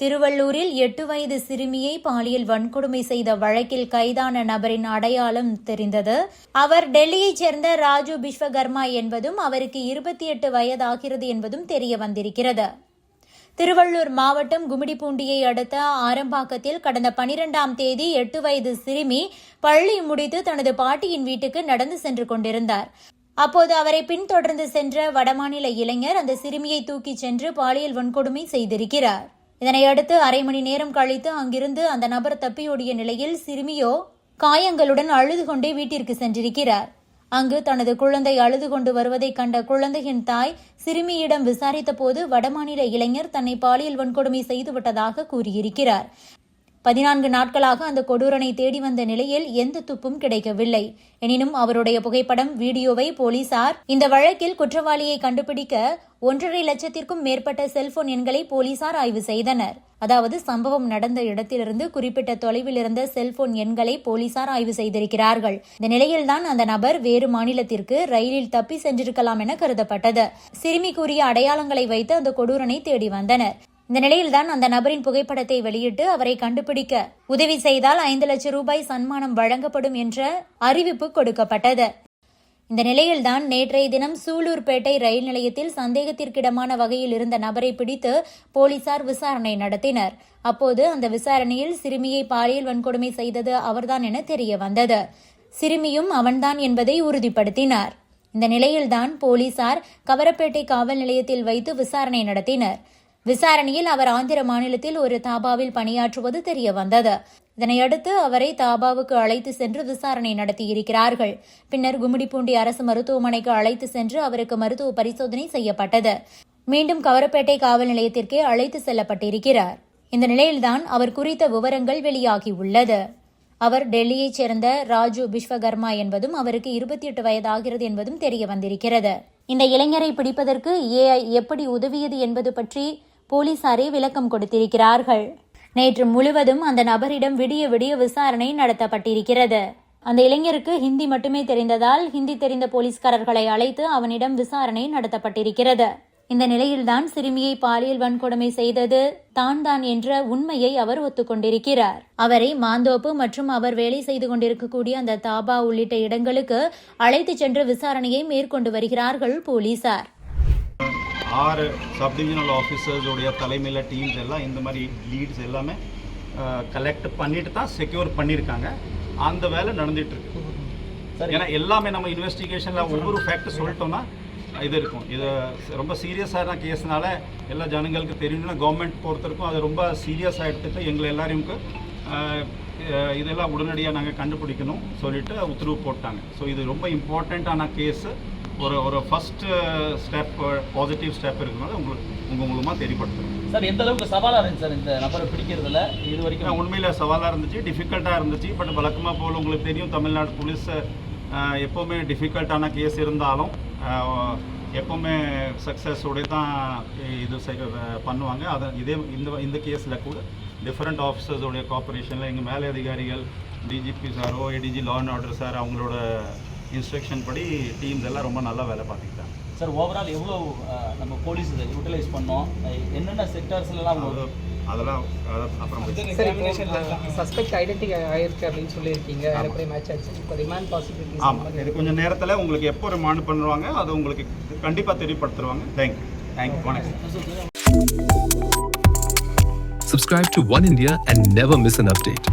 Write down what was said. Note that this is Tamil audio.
திருவள்ளூரில் எட்டு வயது சிறுமியை பாலியல் வன்கொடுமை செய்த வழக்கில் கைதான நபரின் அடையாளம் தெரிந்தது. அவர் டெல்லியைச் சேர்ந்த ராஜு பிஸ்வகர்மா என்பதும் அவருக்கு இருபத்தி எட்டு வயதாகிறது என்பதும் தெரிய வந்திருக்கிறது. திருவள்ளூர் மாவட்டம் கும்மிடிப்பூண்டியை அடுத்த ஆரம்பாக்கத்தில் கடந்த பனிரெண்டாம் தேதி எட்டு வயது சிறுமி பள்ளி முடித்து தனது பாட்டியின் வீட்டுக்கு நடந்து சென்று கொண்டிருந்தார். அப்போது அவரை பின்தொடர்ந்து சென்ற வடமாநில இளைஞர் அந்த சிறுமியை தூக்கிச் சென்று பாலியல் வன்கொடுமை செய்திருக்கிறார். இதனையடுத்து அரை மணி நேரம் கழித்து அங்கிருந்து அந்த நபர் தப்பியோடிய நிலையில் சிறுமியோ காயங்களுடன் அழுது கொண்டே வீட்டிற்கு சென்றிருக்கிறார். அங்கு தனது குழந்தை அழுது கொண்டு வருவதைக் கண்ட குழந்தையின் தாய் சிறுமியிடம் விசாரித்தபோது வடமாநில இளைஞர் தன்னை பாலியல் வன்கொடுமை செய்துவிட்டதாக கூறியிருக்கிறார். பதினான்கு நாட்களாக அந்த கொடூரனை தேடி வந்த நிலையில் எந்த துப்பும் கிடைக்கவில்லை. எனினும் அவருடைய புகைப்படம் வீடியோவை போலீசார் இந்த வழக்கில் குற்றவாளியை கண்டுபிடிக்க ஒன்றரை லட்சத்திற்கும் மேற்பட்ட செல்போன் எண்களை போலீசார் ஆய்வு செய்தனர். அதாவது சம்பவம் நடந்த இடத்திலிருந்து குறிப்பிட்ட தொலைவில் இருந்த செல்போன் எண்களை போலீசார் ஆய்வு செய்திருக்கிறார்கள். இந்த நிலையில்தான் அந்த நபர் வேறு மாநிலத்திற்கு ரயிலில் தப்பி சென்றிருக்கலாம் என கருதப்பட்டது. சிறுமி கூறிய அடையாளங்களை வைத்து அந்த கொடூரனை தேடி வந்தனர். இந்த நிலையில்தான் அந்த நபரின் புகைப்படத்தை வெளியிட்டு அவரை கண்டுபிடிக்க உதவி செய்தால் ஐந்து லட்சம் ரூபாய் சன்மானம் வழங்கப்படும் என்ற அறிவிப்பு கொடுக்கப்பட்டது. இந்த நிலையில்தான் நேற்றைய தினம் சூலூர்பேட்டை ரயில் நிலையத்தில் சந்தேகத்திற்கிடமான வகையில் இருந்த நபரை பிடித்து போலீசார் விசாரணை நடத்தினர். அப்போது அந்த விசாரணையில் சிறுமியை பாலியல் வன்கொடுமை செய்தது அவர்தான் என தெரிய வந்தது சிறுமியும் அவன்தான் என்பதை உறுதிப்படுத்தினார். இந்த நிலையில்தான் போலீசார் கவரப்பேட்டை காவல் நிலையத்தில் வைத்து விசாரணை நடத்தினர். விசாரணையில் அவர் ஆந்திர மாநிலத்தில் ஒரு தாபாவில் பணியாற்றுவது தெரிய வந்தது இதனையடுத்து அவரை தாபாவுக்கு அழைத்து சென்று விசாரணை நடத்தியிருக்கிறார்கள். பின்னர் கும்மிடிப்பூண்டி அரசு மருத்துவமனைக்கு அழைத்து சென்று அவருக்கு மருத்துவ பரிசோதனை செய்யப்பட்டது. மீண்டும் கவரப்பேட்டை காவல் நிலையத்திற்கே அழைத்து செல்லப்பட்டிருக்கிறார். இந்த நிலையில்தான் அவர் குறித்த விவரங்கள் வெளியாகியுள்ளது. அவர் டெல்லியைச் சேர்ந்த ராஜு விஸ்வகர்மா என்பதும் அவருக்கு இருபத்தி எட்டு வயதாகிறது என்பதும் தெரிய வந்திருக்கிறது இந்த இளைஞரை பிடிப்பதற்கு ஏஐ எப்படி உதவியது என்பது பற்றி போலீசாரே விளக்கம் கொடுத்திருக்கிறார்கள். நேற்று முழுவதும் அந்த நபரிடம் விடிய விடிய விசாரணை நடத்தப்பட்டிருக்கிறது. அந்த இளைஞருக்கு ஹிந்தி மட்டுமே தெரிந்ததால் ஹிந்தி தெரிந்த போலீஸ்காரர்களை அழைத்து அவனிடம் விசாரணை நடத்தப்பட்டிருக்கிறது. இந்த நிலையில்தான் சிறுமியை பாலியல் வன்கொடுமை செய்தது தான் தான் என்ற உண்மையை அவர் ஒத்துக்கொண்டிருக்கிறார். அவரை மாந்தோப்பு மற்றும் அவர் வேலை செய்து கொண்டிருக்கக்கூடிய அந்த தாபா உள்ளிட்ட இடங்களுக்கு அழைத்துச் சென்று விசாரணையை மேற்கொண்டு வருகிறார்கள் போலீசார். ஆறு சப் டிவிஷனல் ஆஃபீஸர்ஸோடைய தலைமையில் டீம்ஸ் எல்லாம் இந்த மாதிரி லீட்ஸ் எல்லாமே கலெக்ட் பண்ணிட்டு தான் செக்யூர் பண்ணியிருக்காங்க அந்த வேலை நடந்துட்டு இருக்கு. ஏன்னா எல்லாமே நம்ம இன்வெஸ்டிகேஷனில் ஒவ்வொரு ஃபேக்ட் சொல்லிட்டோம்னா இது இருக்கும். இது ரொம்ப சீரியஸான கேஸ்னால எல்லா ஜனங்களுக்கு தெரியணும்னா கவர்மெண்ட் பொறுத்தவரைக்கும் அது ரொம்ப சீரியஸாக எடுத்துட்டு எங்களை எல்லாரையும் இதெல்லாம் உடனடியாக நாங்கள் கண்டுபிடிக்கணும் சொல்லிட்டு உத்தரவு போட்டாங்க. ஸோ இது ரொம்ப இம்பார்ட்டண்ட்டான கேஸு ஒரு ஒரு ஃபர்ஸ்ட் ஸ்டெப் பாசிட்டிவ் ஸ்டெப் இருக்கிறனால உங்களுக்கு உங்கள் மூலமாக தெரியப்படுத்துறோம். சார் எந்த அளவுக்கு சவாலாக இருந்துச்சு சார் இந்த நபரை பிடிக்கிறதுல? இது வரைக்கும். உண்மையில் சவாலாக இருந்துச்சு டிஃபிகல்ட்டாக இருந்துச்சு பட் வழக்கமாக போல் உங்களுக்கு தெரியும் தமிழ்நாடு போலீஸ் எப்போவுமே டிஃபிகல்ட்டான கேஸ் இருந்தாலும் எப்போவுமே சக்ஸஸோட தான் இது பண்ணுவாங்க. அதை இதே இந்த இந்த கேஸில் கூட டிஃப்ரெண்ட் ஆஃபீஸர்ஸோடைய கோஆப்ரேஷனில் எங்கள் மேலே அதிகாரிகள் DGP sorrow ADG law and order sir அவங்களோட இன்ஸ்ட்ரக்ஷன் படி டீம்ஸ் எல்லாம் ரொம்ப நல்லா வேலை பார்த்துக்கிட்டாங்க. சார் ஓவரால் எவ்வளோ நம்ம போலீஸ் இதை யூட்டிலைஸ் பண்ணோம்? என்னென்ன செக்டார்ஸ்லாம் அது- அதெல்லாம் அது அப்புறம் சஸ்பெக்ட் ஐடென்டிஃபை ஆயிருக்கு அப்படின்னு சொல்லியிருக்கீங்க. ஏற்கனவே மேட்ச் ஆச்சு இப்போ ரிமாண்ட் பாசிபிலிட்டிஸ் ஆமாம் இது கொஞ்சம் நேரத்தில் உங்களுக்கு எப்போ ரிமாண்ட் பண்ணுவாங்க அது உங்களுக்கு கண்டிப்பாக தெரியப்படுத்துருவாங்க தேங்க்யூ தேங்க்யூ வணக்கம். Subscribe to One India and never miss an update.